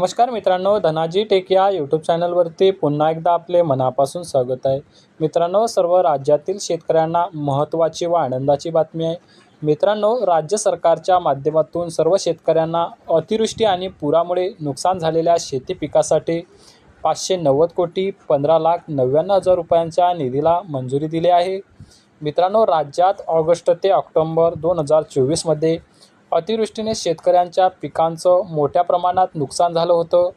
नमस्कार मित्रांनो धनाजी टेक या यूट्यूब चॅनलवरती पुन्हा एकदा आपले मनापासून स्वागत आहे. मित्रांनो सर्व राज्यातील शेतकऱ्यांना महत्त्वाची व आनंदाची बातमी आहे. मित्रांनो राज्य सरकारच्या माध्यमातून सर्व शेतकऱ्यांना अतिवृष्टी आणि पुरामुळे नुकसान झालेल्या शेती पिकासाठी पाचशे नव्वद कोटी पंधरा लाख नव्याण्णव हजार रुपयांच्या निधीला मंजुरी दिली आहे. मित्रांनो राज्यात ऑगस्ट ते ऑक्टोंबर दोन हजार चोवीसमध्ये अतिवृष्टीने शेतकऱ्यांच्या पिकांचं मोठ्या प्रमाणात नुकसान झालं होतं.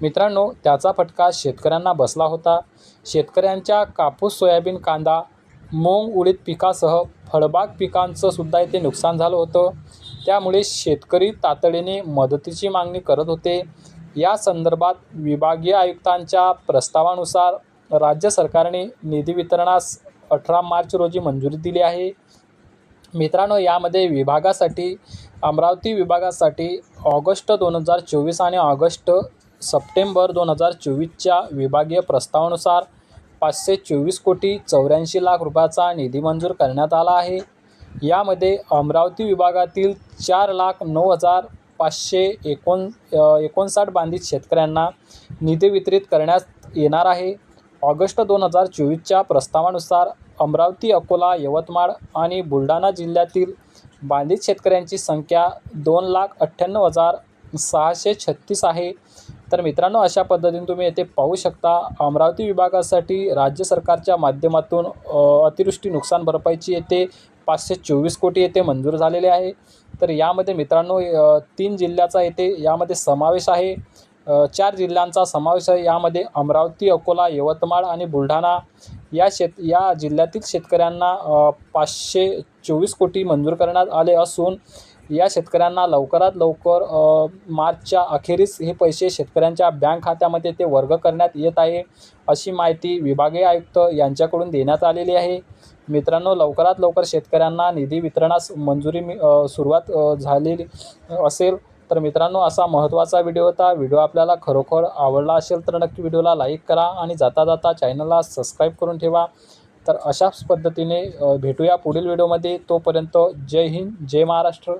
मित्रांनो त्याचा फटका शेतकऱ्यांना बसला होता. शेतकऱ्यांच्या कापूस सोयाबीन कांदा मूग उडीद पिकासह फळबाग पिकांचं सुद्धा इथे नुकसान झालं होतं. त्यामुळे शेतकरी तातडीने मदतीची मागणी करत होते. या संदर्भात विभागीय आयुक्तांच्या प्रस्तावानुसार राज्य सरकारने निधी वितरणास अठरा मार्च रोजी मंजुरी दिली आहे. मित्रांनो यामध्ये विभागासाठी अमरावती विभागासाठी ऑगस्ट दोन हजार चोवीस आणि ऑगस्ट सप्टेंबर दोन हजार चोवीसच्या विभागीय प्रस्तावानुसार पाचशे चोवीस कोटी चौऱ्याऐंशी लाख रुपयाचा निधी मंजूर करण्यात आला आहे. यामध्ये अमरावती विभागातील चार लाख नऊ हजार पाचशे एकोण एकोणसाठ बांधित शेतकऱ्यांना निधी वितरित करण्यात येणार आहे. ऑगस्ट दोन हजार चोवीसच्या प्रस्तावानुसार अमरावती अकोला यवतमाळ आणि बुलढाणा जिल्ह्यातील बाधित शेतकऱ्यांची संख्या दोन लाख अठ्ठ्याण्णव हजार सहाशे छत्तीस आहे. तर मित्रांनो अशा पद्धतीने तुम्ही येथे पाहू शकता अमरावती विभागासाठी राज्य सरकारच्या माध्यमातून अतिवृष्टी नुकसान भरपाईची येथे पाचशे चोवीस कोटी येथे मंजूर झालेले आहे. तर यामध्ये मित्रांनो तीन जिल्ह्याचा येथे यामध्ये समावेश आहे. चार जिल्ह्यांचा समावेश आहे. यामध्ये अमरावती अकोला यवतमाळ आणि बुलढाणा. या शेत या जिल्ह्यातील शेतकऱ्यांना पाचशे चोवीस कोटी मंजूर करण्यात आले असून या शेतकऱ्यांना लवकरात लवकर मार्चच्या अखेरीस हे पैसे शेतकऱ्यांच्या बँक खात्यामध्ये ते वर्ग करण्यात येत आहे अशी माहिती विभागीय आयुक्त यांच्याकडून देण्यात आलेली आहे. मित्रांनो लवकरात लवकर शेतकऱ्यांना निधी वितरणास मंजुरी सुरुवात झालेली असेल. तर मित्रांनो असा महत्त्वाचा व्हिडिओ होता. व्हिडिओ आपल्याला खरोखर आवडला असेल तर नक्की व्हिडिओला लाईक करा आणि जाता जाता चॅनलला सबस्क्राईब करून ठेवा. तर अशाच पद्धतीने भेटूया पुढील व्हिडिओमध्ये तोपर्यंत जय हिंद जय महाराष्ट्र.